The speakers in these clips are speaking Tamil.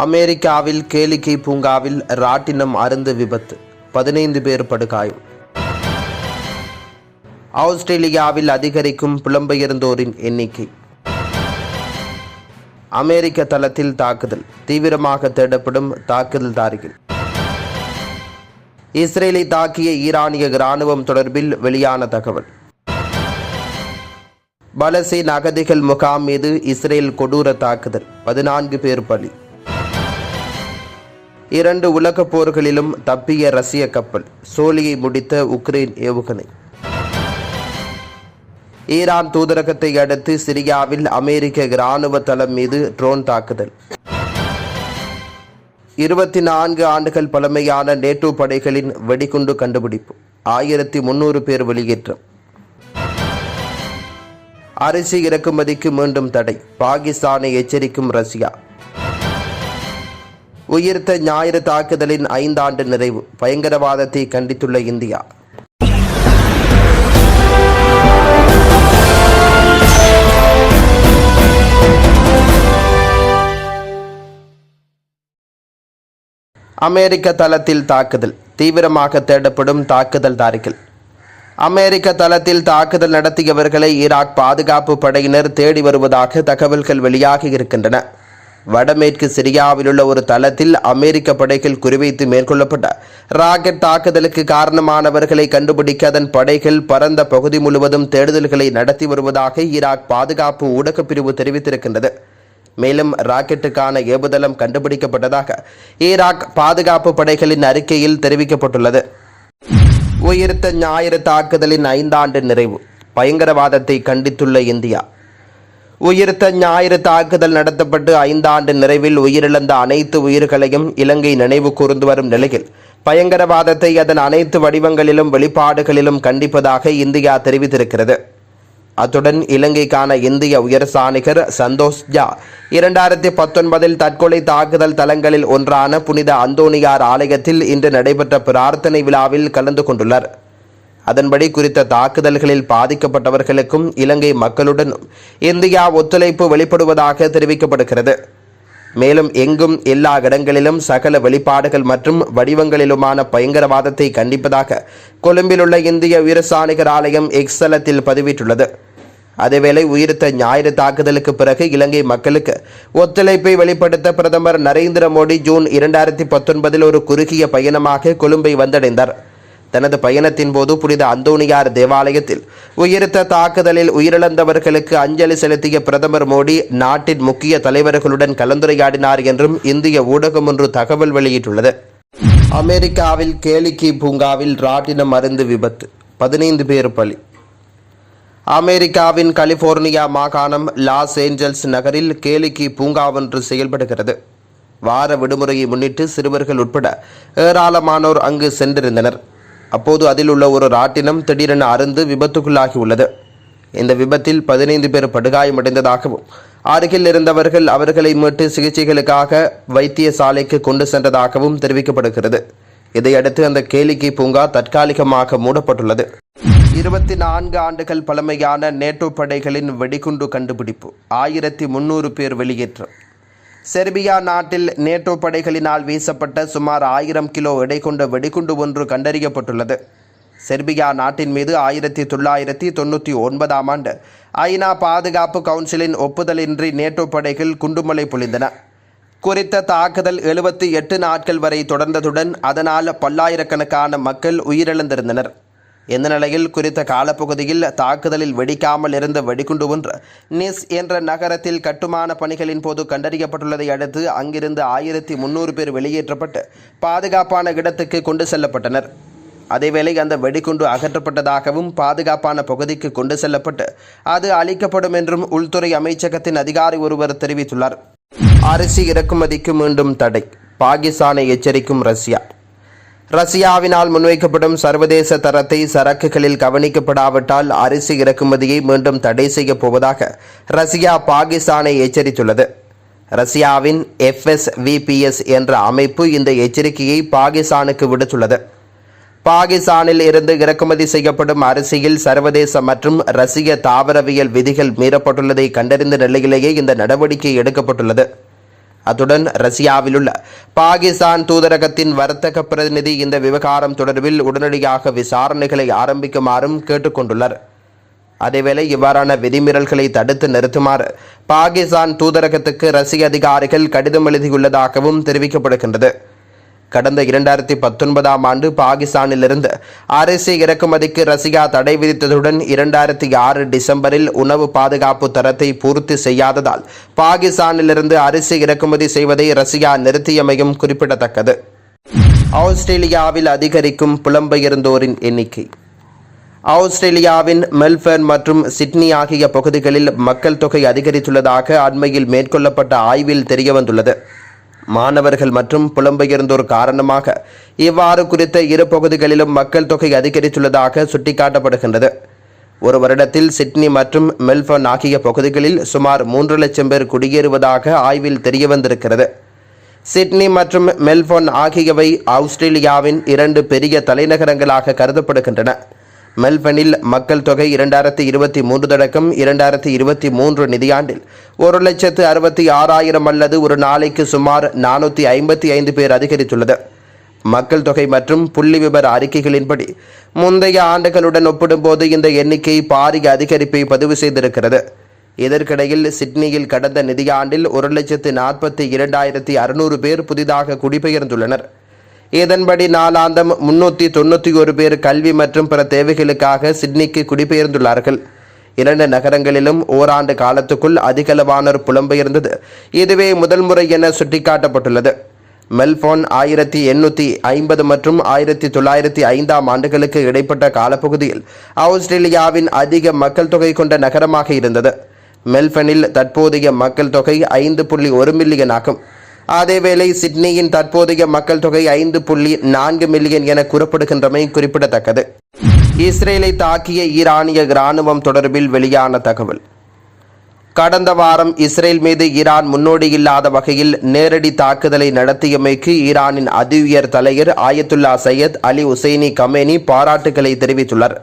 அமெரிக்காவில் கேளிக்கை பூங்காவில் ராட்டினம் அருந்து விபத்து. பதினைந்து பேர் படுகாயம். ஆஸ்திரேலியாவில் அதிகரிக்கும் புலம்பெயர்ந்தோரின் எண்ணிக்கை. அமெரிக்க தளத்தில் தாக்குதல். தீவிரமாக தேடப்படும் தாக்குதல்தாரிகள். இஸ்ரேலை தாக்கிய ஈரானிய இராணுவம் தொடர்பில் வெளியான தகவல். பலசீன் அகதிகள் முகாம் மீது இஸ்ரேல் கொடூர தாக்குதல். பதினான்கு பேர் பலி. இரண்டு உலகப் போர்களிலும் தப்பிய ரஷ்ய கப்பல் சோழியை முடித்த உக்ரைன் ஏவுகணை. ஈரான் தூதரகத்தை அடுத்து சிரியாவில் அமெரிக்க இராணுவ தளம் மீது ட்ரோன் தாக்குதல். இருபத்தி நான்கு ஆண்டுகள் பழமையான நேட்டோ படைகளின் வெடிகுண்டு கண்டுபிடிப்பு. ஆயிரத்தி முன்னூறு பேர் வெளியேற்றம். அரிசி இறக்குமதிக்கு மீண்டும் தடை. பாகிஸ்தானை எச்சரிக்கும் ரஷ்யா. உயிர்த்த ஞாயிறு தாக்குதலின் ஐந்தாண்டு நிறைவு. பயங்கரவாதத்தை கண்டித்துள்ள இந்தியா. அமெரிக்க தளத்தில் தாக்குதல். தீவிரமாக தேடப்படும் தாக்குதல்தாரிகள் அமெரிக்க தளத்தில் தாக்குதல் நடத்தியவர்களை ஈராக் பாதுகாப்பு படையினர் தேடி வருவதாக தகவல்கள் வெளியாகி இருக்கின்றன. வடமேற்கு சிரியாவில் உள்ள ஒரு தளத்தில் அமெரிக்க படைகள் குறிவைத்து மேற்கொள்ளப்பட்ட ராக்கெட் தாக்குதலுக்கு காரணமானவர்களை கண்டுபிடிக்க அதன் படைகள் பரந்த பகுதி முழுவதும் தேடுதல்களை நடத்தி வருவதாக ஈராக் பாதுகாப்பு ஊடகப் பிரிவு தெரிவித்திருக்கின்றது. மேலும் ராக்கெட்டுக்கான ஏவுதளம் கண்டுபிடிக்கப்பட்டதாக ஈராக் பாதுகாப்பு படைகளின் அறிக்கையில் தெரிவிக்கப்பட்டுள்ளது. உயிர்த்த ஞாயிறு தாக்குதலின் ஐந்தாண்டு நிறைவு. பயங்கரவாதத்தை கண்டித்துள்ள இந்தியா. உயிர்த்த ஞாயிறு தாக்குதல் நடத்தப்பட்டு ஐந்தாண்டு நிறைவில் உயிரிழந்த அனைத்து உயிர்களையும் இலங்கை நினைவு கூர்ந்து வரும் நிலையில் பயங்கரவாதத்தை அதன் அனைத்து வடிவங்களிலும் வெளிப்பாடுகளிலும் கண்டிப்பதாக இந்தியா தெரிவித்திருக்கிறது. அத்துடன் இலங்கைக்கான இந்திய உயர் சாணிகர் சந்தோஷ் ஜா இரண்டாயிரத்தி பத்தொன்பதில் தற்கொலை தாக்குதல் தலங்களில் ஒன்றான புனித அந்தோனியார் ஆலயத்தில் இன்று நடைபெற்ற பிரார்த்தனை விழாவில் கலந்து கொண்டுள்ளார். அதன்படி குறித்த தாக்குதல்களில் பாதிக்கப்பட்டவர்களுக்கும் இலங்கை மக்களுடனும் இந்தியா ஒத்துழைப்பு வெளிப்படுவதாக தெரிவிக்கப்படுகிறது. மேலும் எங்கும் எல்லா இடங்களிலும் சகல வெளிப்பாடுகள் மற்றும் வடிவங்களிலுமான பயங்கரவாதத்தை கண்டிப்பதாக கொழும்பிலுள்ள இந்திய வீரசாணிகர் ஆலயம் எக்ஸலத்தில் பதிவிட்டுள்ளது. அதேவேளை உயிர்த்த ஞாயிறு தாக்குதலுக்கு பிறகு இலங்கை மக்களுக்கு ஒத்துழைப்பை வெளிப்படுத்த பிரதமர் நரேந்திர மோடி ஜூன் இரண்டாயிரத்தி பத்தொன்பதில் ஒரு குறுகிய பயணமாக கொழும்பை வந்தடைந்தார். தனது பயணத்தின் போது புனித அந்தோணியார் தேவாலயத்தில் உயிர்த்த தாக்குதலில் உயிரிழந்தவர்களுக்கு அஞ்சலி செலுத்திய பிரதமர் மோடி நாட்டின் முக்கிய தலைவர்களுடன் கலந்துரையாடினார் என்றும் இந்திய ஊடகம் ஒன்று தகவல் வெளியிட்டுள்ளது. அமெரிக்காவில் கேளிக்கை பூங்காவில் ராட்டினம் அருந்து விபத்து பதினைந்து பேர் பலி. அமெரிக்காவின் கலிபோர்னியா மாகாணம் லாஸ் ஏஞ்சல்ஸ் நகரில் கேளிக்கை பூங்கா ஒன்று செயல்படுகிறது. வார விடுமுறையை முன்னிட்டு சிறுவர்கள் உட்பட ஏராளமானோர் அங்கு சென்றிருந்தனர். அப்போது அதில் உள்ள ஒரு ராட்டினம் திடீரென அருந்து விபத்துக்குள்ளாகியுள்ளது இந்த விபத்தில் பதினைந்து பேர் படுகாயமடைந்ததாகவும் அருகில் இருந்தவர்கள் அவர்களை மீட்டு சிகிச்சைகளுக்காக வைத்தியசாலைக்கு கொண்டு சென்றதாகவும் தெரிவிக்கப்படுகிறது. இதையடுத்து அந்த கேளிக்கை பூங்கா தற்காலிகமாக மூடப்பட்டுள்ளது. இருபத்தி நான்கு ஆண்டுகள் பழமையான நேட்டோ படைகளின் வெடிகுண்டு கண்டுபிடிப்பு ஆயிரத்தி முன்னூறு பேர் வெளியேற்றம். செர்பியா நாட்டில் நேட்டோ படைகளினால் வீசப்பட்ட சுமார் ஆயிரம் கிலோ எடை கொண்ட வெடிகுண்டு ஒன்று கண்டறியப்பட்டுள்ளது. செர்பியா நாட்டின் மீது ஆயிரத்தி தொள்ளாயிரத்தி தொண்ணூற்றி ஒன்பதாம் ஆண்டு ஐநா பாதுகாப்பு கவுன்சிலின் ஒப்புதலின்றி நேட்டோ படைகள் குண்டுமலை பொழிந்தன. குறித்த தாக்குதல் எழுபத்தி எட்டு நாட்கள் வரை தொடர்ந்ததுடன் அதனால் பல்லாயிரக்கணக்கான மக்கள் உயிரிழந்திருந்தனர். இந்த நிலையில் குறித்த காலப்பகுதியில் தாக்குதலில் வெடிக்காமல் இருந்த வெடிகுண்டு ஒன்று நிஸ் என்ற நகரத்தில் கட்டுமான பணிகளின் போது கண்டறியப்பட்டுள்ளதை அடுத்து அங்கிருந்து ஆயிரத்தி முன்னூறு பேர் வெளியேற்றப்பட்டு பாதுகாப்பான இடத்துக்கு கொண்டு செல்லப்பட்டனர். அதேவேளை அந்த வெடிகுண்டு அகற்றப்பட்டதாகவும் பாதுகாப்பான பகுதிக்கு கொண்டு செல்லப்பட்டு அது அளிக்கப்படும் என்றும் உள்துறை அமைச்சகத்தின் அதிகாரி ஒருவர் தெரிவித்துள்ளார். அரிசி இறக்குமதிக்கு மீண்டும் தடை பாகிஸ்தானை எச்சரிக்கும் ரஷ்யா. ரஷ்யாவினால் முன்வைக்கப்படும் சர்வதேச தரத்தை சரக்குகளில் கவனிக்கப்படாவிட்டால் அரிசி இறக்குமதியை மீண்டும் தடை செய்யப் போவதாக ரஷ்யா பாகிஸ்தானை எச்சரித்துள்ளது. ரஷ்யாவின் எஃப்எஸ்விபிஎஸ் என்ற அமைப்பு இந்த எச்சரிக்கையை பாகிஸ்தானுக்கு விடுத்துள்ளது. பாகிஸ்தானில் இருந்து இறக்குமதி செய்யப்படும் அரிசியில் சர்வதேச மற்றும் ரஷ்ய தாவரவியல் விதிகள் மீறப்பட்டுள்ளதை கண்டறிந்த நிலையிலேயே இந்த நடவடிக்கை எடுக்கப்பட்டுள்ளது. அத்துடன் ரஷ்யாவில் உள்ள பாகிஸ்தான் தூதரகத்தின் வர்த்தக பிரதிநிதி இந்த விவகாரம் தொடர்பில் உடனடியாக விசாரணைகளை ஆரம்பிக்குமாறும் கேட்டுக்கொண்டுள்ளார். அதேவேளை இவ்வாறான விதிமீறல்களை தடுத்து நிறுத்துமாறு பாகிஸ்தான் தூதரகத்துக்கு ரஷ்ய அதிகாரிகள் கடிதம் எழுதியுள்ளதாகவும் தெரிவிக்கப்படுகின்றது. கடந்த இரண்டாயிரத்தி பத்தொன்பதாம் ஆண்டு பாகிஸ்தானிலிருந்து அரிசி இறக்குமதிக்கு ரஷ்யா தடை விதித்ததுடன் இரண்டாயிரத்தி ஆறு டிசம்பரில் உணவு பாதுகாப்பு தரத்தை பூர்த்தி செய்யாததால் பாகிஸ்தானிலிருந்து அரிசி இறக்குமதி செய்வதை ரஷ்யா நிறுத்தியமையும் குறிப்பிடத்தக்கது. ஆஸ்திரேலியாவில் அதிகரிக்கும் புலம்பெயர்ந்தோரின் எண்ணிக்கை. ஆஸ்திரேலியாவின் மெல்பர்ன் மற்றும் சிட்னி ஆகிய பகுதிகளில் மக்கள் தொகை அதிகரித்துள்ளதாக அண்மையில் மேற்கொள்ளப்பட்ட ஆய்வில் தெரியவந்துள்ளது. மாணவர்கள் மற்றும் புலம்பெயர்ந்தோர் காரணமாக இவ்வாறு குறித்த இரு பகுதிகளிலும் மக்கள் தொகை அதிகரித்துள்ளதாக சுட்டிக்காட்டப்படுகின்றது. ஒரு வருடத்தில் சிட்னி மற்றும் மெல்பர்ன் ஆகிய பகுதிகளில் சுமார் மூன்று லட்சம் பேர் குடியேறுவதாக ஆய்வில் தெரியவந்திருக்கிறது. சிட்னி மற்றும் மெல்போர்ன் ஆகியவை ஆஸ்திரேலியாவின் இரண்டு பெரிய தலைநகரங்களாக கருதப்படுகின்றன. மெல்பனில் மக்கள் தொகை இரண்டாயிரத்தி இருபத்தி மூன்று தொடக்கம் இரண்டாயிரத்தி இருபத்தி மூன்று நிதியாண்டில் ஒரு லட்சத்து அறுபத்தி ஆறாயிரம் அல்லது ஒரு நாளைக்கு சுமார் நானூற்றி ஐம்பத்தி ஐந்து பேர் அதிகரித்துள்ளது. மக்கள் தொகை மற்றும் புள்ளி விபர அறிக்கைகளின்படி முந்தைய ஆண்டுகளுடன் ஒப்பிடும்போது இந்த எண்ணிக்கை பாரிய அதிகரிப்பை பதிவு செய்திருக்கிறது. இதற்கிடையில் சிட்னியில் கடந்த நிதியாண்டில் ஒரு லட்சத்து நாற்பத்தி இரண்டாயிரத்தி அறுநூறு பேர் புதிதாக குடிபெயர்ந்துள்ளனர். இதன்படி நாளாந்தம் முன்னூற்றி தொண்ணூற்றி ஒரு பேர் கல்வி மற்றும் பிற தேவைகளுக்காக சிட்னிக்கு குடிபெயர்ந்துள்ளார்கள். இரண்டு நகரங்களிலும் ஓராண்டு காலத்துக்குள் அதிகளவானோர் புலம்பெயர்ந்தது இதுவே முதல் முறை என சுட்டிக்காட்டப்பட்டுள்ளது. மெல்போன் ஆயிரத்தி எண்ணூற்றி ஐம்பது மற்றும் ஆயிரத்தி தொள்ளாயிரத்தி ஐந்தாம் ஆண்டுகளுக்கு இடைப்பட்ட காலப்பகுதியில் ஆஸ்திரேலியாவின் அதிக மக்கள் தொகை கொண்ட நகரமாக இருந்தது. மெல்பனில் தற்போதைய மக்கள் தொகை ஐந்து புள்ளி ஒரு மில்லியன் ஆகும். அதேவேளை சிட்னியின் தற்போதைய மக்கள் தொகை ஐந்து புள்ளி நான்கு மில்லியன் என கூறப்படுகின்றமை குறிப்பிடத்தக்கது. இஸ்ரேலை தாக்கிய ஈரானிய இராணுவம் தொடர்பில் வெளியான தகவல். கடந்த வாரம் இஸ்ரேல் மீது ஈரான் முன்னோடி இல்லாத வகையில் நேரடி தாக்குதலை நடத்தியமைக்கு ஈரானின் அதி உயர் தலைவர் Ayatollah Sayyid Ali Hosseini Khamenei பாராட்டுகளை தெரிவித்துள்ளார்.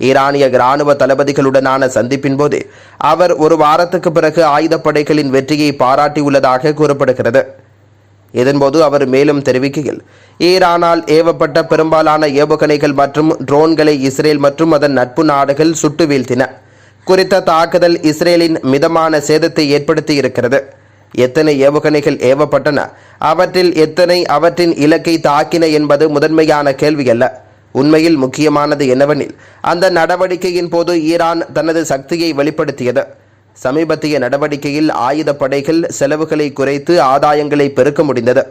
ஈரானிய இராணுவ தளபதிகளுடனான சந்திப்பின் போது அவர் ஒரு வாரத்துக்கு பிறகு ஆயுதப்படைகளின் வெற்றியை பாராட்டியுள்ளதாக கூறப்படுகிறது. இதன்போது அவர் மேலும் தெரிவிக்கையில் ஈரானால் ஏவப்பட்ட பெரும்பாலான ஏவுகணைகள் மற்றும் ட்ரோன்களை இஸ்ரேல் மற்றும் அதன் நட்பு நாடுகள் சுட்டு வீழ்த்தின குறித்த தாக்குதல் இஸ்ரேலின் மிதமான சேதத்தை ஏற்படுத்தி இருக்கிறது எத்தனை ஏவுகணைகள் ஏவப்பட்டன அவற்றில் எத்தனை அவற்றின் இலக்கை தாக்கின என்பது முதன்மையான கேள்வி அல்ல உண்மையில் முக்கியமானது என்னவெனில் அந்த நடவடிக்கையின் போது ஈரான் தனது சக்தியை வெளிப்படுத்தியது. சமீபத்திய நடவடிக்கையில் ஆயுதப்படைகள் செலவுகளை குறைத்து ஆதாயங்களை பெருக்க முடிந்தது.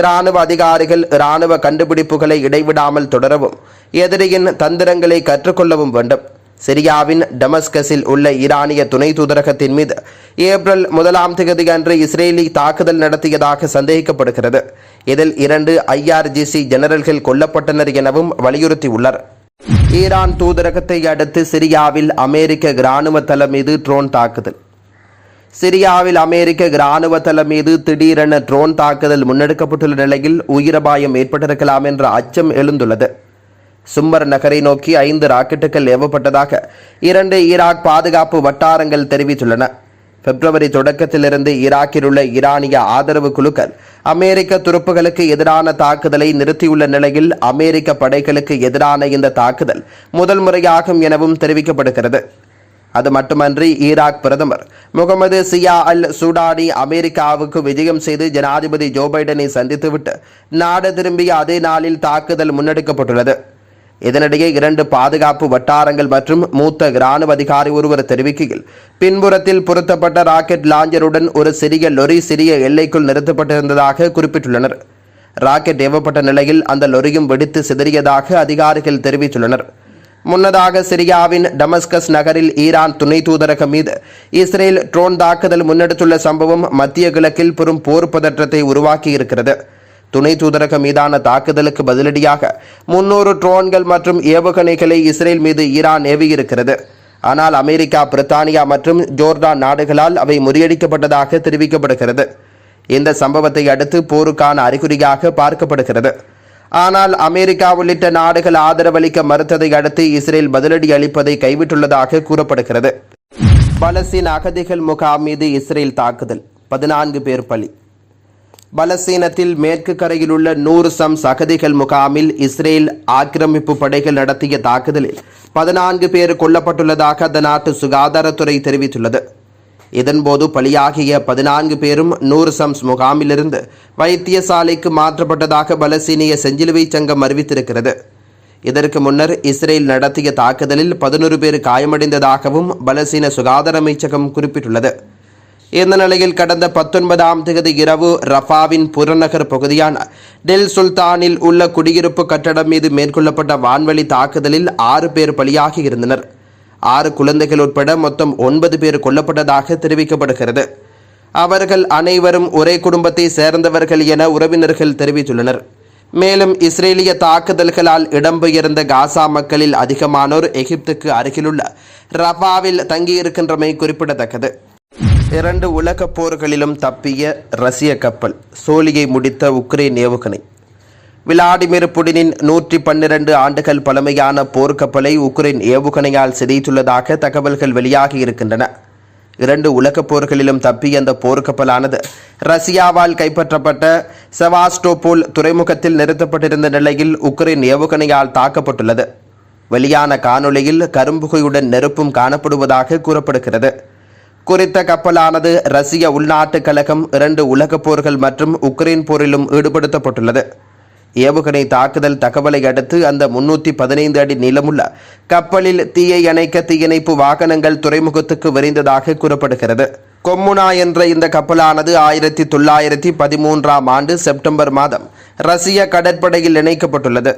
இராணுவ அதிகாரிகள் இராணுவ கண்டுபிடிப்புகளை இடைவிடாமல் தொடரவும் எதிரியின் தந்திரங்களை கற்றுக்கொள்ளவும் வேண்டும். சிரியாவின் டமஸ்கஸில் உள்ள ஈரானிய துணை தூதரகத்தின் மீது ஏப்ரல் முதலாம் தேதி அன்று இஸ்ரேலி தாக்குதல் நடத்தியதாக சந்தேகிக்கப்படுகிறது. இதில் இரண்டு ஐஆர்ஜிசி ஜெனரல்கள் கொல்லப்பட்டனர் எனவும் வலியுறுத்தியுள்ளார் ஈரான் தூதரகத்தை அடுத்து சிரியாவில் அமெரிக்க இராணுவ தளம் மீது ட்ரோன் தாக்குதல். சிரியாவில் அமெரிக்க இராணுவ தளம் மீது திடீரென ட்ரோன் தாக்குதல் முன்னெடுக்கப்பட்டுள்ள நிலையில் உயிரபாயம் ஏற்பட்டிருக்கலாம் என்ற அச்சம் எழுந்துள்ளது. சும்மர் நகரை நோக்கி ஐந்து ராக்கெட்டுகள் ஏவப்பட்டதாக இரண்டு ஈராக் பாதுகாப்பு வட்டாரங்கள் தெரிவித்துள்ளன. பிப்ரவரி தொடக்கத்திலிருந்து ஈராக்கில் உள்ள ஈரானிய ஆதரவு குழுக்கள் அமெரிக்க துருப்புகளுக்கு எதிரான தாக்குதலை நிறுத்தியுள்ள நிலையில் அமெரிக்க படைகளுக்கு எதிரான இந்த தாக்குதல் முதல் முறையாகும் எனவும் தெரிவிக்கப்படுகிறது. அது மட்டுமன்றி ஈராக் பிரதமர் முகமது சியா அல் சூடானி அமெரிக்காவுக்கு விஜயம் செய்து ஜனாதிபதி ஜோ பைடனை சந்தித்துவிட்டு நாடு திரும்பிய அதே நாளில் தாக்குதல் முன்னெடுக்கப்பட்டுள்ளது. இதனிடையே இரண்டு பாதுகாப்பு வட்டாரங்கள் மற்றும் மூத்த இராணுவ அதிகாரி ஒருவர் தெரிவிக்கையில் பின்புறத்தில் பொருத்தப்பட்ட ராக்கெட் லாஞ்சருடன் ஒரு சிறிய லொரி சிறிய எல்லைக்குள் நிறுத்தப்பட்டிருந்ததாக குறிப்பிட்டுள்ளனர். ராக்கெட் ஏவப்பட்ட நிலையில் அந்த லொரியும் வெடித்து சிதறியதாக அதிகாரிகள் தெரிவித்துள்ளனர். முன்னதாக சிரியாவின் டமஸ்கஸ் நகரில் ஈரான் துணை தூதரகம் மீது இஸ்ரேல் ட்ரோன் தாக்குதல் முன்னெடுத்துள்ள சம்பவம் மத்திய கிழக்கில் பெரும் போர் பதற்றத்தை உருவாக்கியிருக்கிறது. துணை தூதரகம் மீதான தாக்குதலுக்கு பதிலடியாக முன்னூறு ட்ரோன்கள் மற்றும் ஏவுகணைகளை இஸ்ரேல் மீது ஈரான் ஏவியிருக்கிறது. ஆனால் அமெரிக்கா பிரித்தானியா மற்றும் ஜோர்டான் நாடுகளால் அவை முறியடிக்கப்பட்டதாக தெரிவிக்கப்படுகிறது. இந்த சம்பவத்தை அடுத்து போருக்கான அறிகுறியாக பார்க்கப்படுகிறது. ஆனால் அமெரிக்கா உள்ளிட்ட நாடுகள் ஆதரவளிக்க மறுத்ததை அடுத்து இஸ்ரேல் பதிலடி அளிப்பதை கைவிட்டுள்ளதாக கூறப்படுகிறது. பலஸ்தீன் அகதிகள் முகாம் மீது இஸ்ரேல் தாக்குதல். பதினான்கு பேர் பலி. பலசீனத்தில் மேற்கு கரையில் உள்ள நூறு சம் அகதிகள் முகாமில் இஸ்ரேல் ஆக்கிரமிப்பு படைகள் நடத்திய தாக்குதலில் பதினான்கு பேர் கொல்லப்பட்டுள்ளதாக அந்த நாட்டு சுகாதாரத்துறை தெரிவித்துள்ளது. இதன்போது பலியாகிய பதினான்கு பேரும் நூறு சம்ஸ் முகாமிலிருந்து வைத்தியசாலைக்கு மாற்றப்பட்டதாக பலசீனிய செஞ்சிலுவை சங்கம் அறிவித்திருக்கிறது. இதற்கு முன்னர் இஸ்ரேல் நடத்திய தாக்குதலில் பதினொரு பேர் காயமடைந்ததாகவும் பலசீன சுகாதார அமைச்சகம் குறிப்பிட்டுள்ளது. இந்த நிலையில் கடந்த பத்தொன்பதாம் தேதி இரவு ரஃபாவின் புறநகர் பகுதியான டெல் சுல்தானில் உள்ள குடியிருப்பு கட்டடம் மீது மேற்கொள்ளப்பட்ட வான்வழி தாக்குதலில் ஆறு பேர் பலியாகி இருந்தனர். ஆறு குழந்தைகள் உட்பட மொத்தம் ஒன்பது பேர் கொல்லப்பட்டதாக தெரிவிக்கப்படுகிறது. அவர்கள் அனைவரும் ஒரே குடும்பத்தை சேர்ந்தவர்கள் என உறவினர்கள் தெரிவித்துள்ளனர். மேலும் இஸ்ரேலிய தாக்குதல்களால் இடம்பெயர்ந்த காசா மக்களில் அதிகமானோர் எகிப்துக்கு அருகிலுள்ள ரஃபாவில் தங்கியிருக்கின்றமை குறிப்பிடத்தக்கது. இரண்டு உலகப் போர்களிலும் தப்பிய ரஷ்ய கப்பல் சோழியை முடித்த உக்ரைன் ஏவுகணை. விளாடிமிர் புடினின் நூற்றி பன்னிரண்டு ஆண்டுகள் பழமையான போர்க்கப்பலை உக்ரைன் ஏவுகணையால் சிதைத்துள்ளதாக தகவல்கள் வெளியாகி இருக்கின்றன. இரண்டு உலகப் போர்களிலும் தப்பிய அந்த போர்க்கப்பலானது ரஷ்யாவால் கைப்பற்றப்பட்ட செவாஸ்டோபோல் துறைமுகத்தில் நிறுத்தப்பட்டிருந்த நிலையில் உக்ரைன் ஏவுகணையால் தாக்கப்பட்டுள்ளது. வெளியான காணொளியில் கரும்புகையுடன் நெருப்பும் காணப்படுவதாக கூறப்படுகிறது. குறித்த கப்பலானது ரஷ்ய உள்நாட்டு கழகம் இரண்டு உலகப் போர்கள் மற்றும் உக்ரைன் போரிலும் ஈடுபடுத்தப்பட்டுள்ளது. ஏவுகணை தாக்குதல் தகவலை அடுத்து அந்த முன்னூற்றி பதினைந்து அடி நீளமுள்ள கப்பலில் தீயை அணைக்க தீயணைப்பு வாகனங்கள் துறைமுகத்துக்கு விரைந்ததாக கூறப்படுகிறது. கொம்முனா என்ற இந்த கப்பலானது ஆயிரத்தி தொள்ளாயிரத்தி பதிமூன்றாம் ஆண்டு செப்டம்பர் மாதம் ரஷ்ய கடற்படையில் இணைக்கப்பட்டுள்ளது.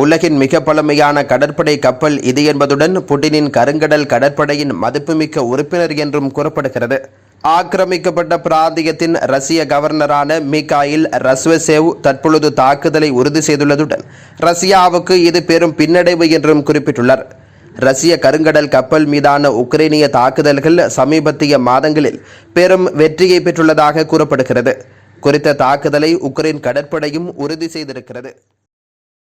உலகின் மிக பழமையான கடற்படை கப்பல் இது என்பதுடன் புட்டினின் கருங்கடல் கடற்படையின் மதிப்புமிக்க உறுப்பினர் என்றும் கூறப்படுகிறது. ஆக்கிரமிக்கப்பட்ட பிராந்தியத்தின் ரஷ்ய கவர்னரான மிகாயில் ரஸ்வசேவ் தற்பொழுது தாக்குதலை உறுதி செய்துள்ளதுடன் ரஷ்யாவுக்கு இது பெரும் பின்னடைவு என்றும் குறிப்பிட்டுள்ளார். ரஷ்ய கருங்கடல் கப்பல் மீதான உக்ரைனிய தாக்குதல்கள் சமீபத்திய மாதங்களில் பெரும் வெற்றியை பெற்றுள்ளதாக கூறப்படுகிறது. குறித்த தாக்குதலை உக்ரைன் கடற்படையும் உறுதி செய்திருக்கிறது.